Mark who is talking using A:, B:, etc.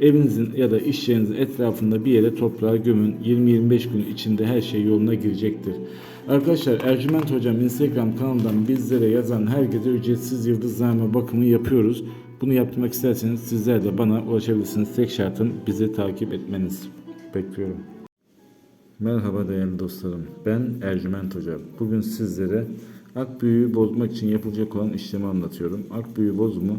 A: evinizin ya da iş yerinizin etrafında bir yere toprağa gömün. 20-25 gün içinde her şey yoluna girecektir. Arkadaşlar Ercüment Hocam Instagram kanalından bizlere yazan herkese ücretsiz yıldızlarma bakımı yapıyoruz. Bunu yaptırmak isterseniz sizler de bana ulaşabilirsiniz. Tek şartım bizi takip etmeniz. Bekliyorum. Merhaba değerli dostlarım. Ben Ercüment Hoca. Bugün sizlere ak büyüğü bozmak için yapılacak olan işlemi anlatıyorum. Ak büyüğü bozumu